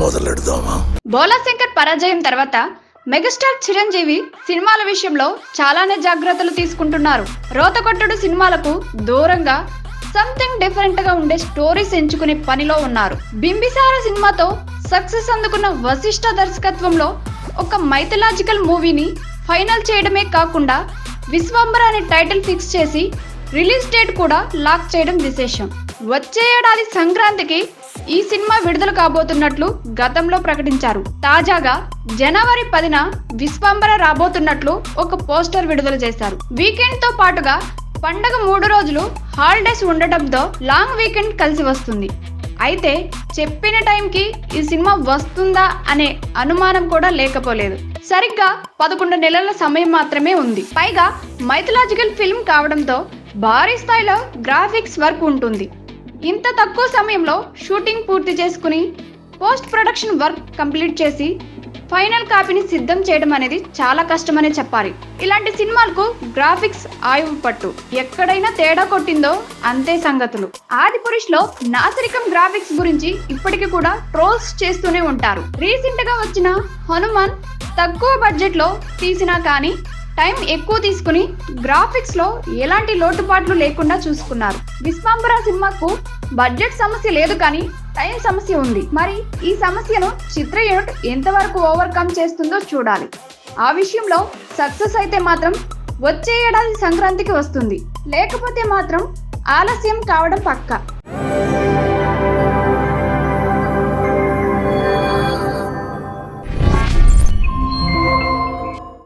మొదలెడదామా? బోలాశంకర్ పరాజయం తర్వాత మెగాస్టార్ చిరంజీవి సినిమాల విషయంలో చాలానే జాగ్రత్తలు తీసుకుంటున్నారు. రోతకొట్టుడు సినిమాలకు దూరంగా సంథింగ్ డిఫరెంట్గా ఉండే స్టోరీస్ ఎంచుకునే పనిలో ఉన్నారు. బింబిసార సినిమాతో సక్సెస్ అందుకున్న వశిష్ఠ దర్శకత్వంలో ఒక మైథలాజికల్ మూవీని ఫైనల్ చేయడమే కాకుండా విశ్వంబర అనే టైటిల్ ఫిక్స్ చేసి రిలీజ్ డేట్ కూడా లాక్ చేయడం విశేషం. వచ్చే ఏడాది సంక్రాంతికి ఈ సినిమా విడుదల కాబోతున్నట్లు గతంలో ప్రకటించారు. తాజాగా జనవరి పదిన విశ్వంబర రాబోతున్నట్లు ఒక పోస్టర్ విడుదల చేశారు. వీకెండ్తో పాటుగా పండగ మూడు రోజులు హాలిడేస్ ఉండటంతో లాంగ్ వీకెండ్ కలిసి వస్తుంది. అయితే చెప్పిన టైంకి ఈ సినిమా వస్తుందా అనే అనుమానం కూడా లేకపోలేదు. సరిగ్గా పదకొండు నెలల సమయం మాత్రమే ఉంది. పైగా మైథలాజికల్ ఫిల్మ్ కావడంతో భారీ స్థాయిలో గ్రాఫిక్స్ వర్క్ ఉంటుంది. ఇంత తక్కువ సమయంలో షూటింగ్ పూర్తి చేసుకుని పోస్ట్ ప్రొడక్షన్ వర్క్ కంప్లీట్ చేసి ఫైనల్ కాపీని సిద్ధం చేయడం అనేది చాలా కష్టమనే చెప్పాలి. ఇలాంటి సినిమాలకు గ్రాఫిక్స్ ఆయువు పట్టు. ఎక్కడైనా తేడా కొట్టిందో అంతే సంగతులు. ఆదిపురుష్లో నాసిరికం గ్రాఫిక్స్ గురించి ఇప్పటికీ కూడా ట్రోల్స్ చేస్తూనే ఉంటారు. రీసెంట్గా వచ్చిన హనుమాన్ తక్కువ బడ్జెట్లో తీసినా కానీ టైం ఎక్కువ తీసుకుని గ్రాఫిక్స్లో ఎలాంటి లోటుపాట్లు లేకుండా చూసుకున్నారు. విశ్వాంబర సినిమాకు బడ్జెట్ సమస్య లేదు కానీ టైం సమస్య ఉంది. మరి ఈ సమస్యను చిత్ర యూనిట్ ఎంతవరకు ఓవర్కమ్ చేస్తుందో చూడాలి. ఆ విషయంలో సక్సెస్ అయితే మాత్రం వచ్చే ఏడాది సంక్రాంతికి వస్తుంది. లేకపోతే మాత్రం ఆలస్యం కావడం పక్కా.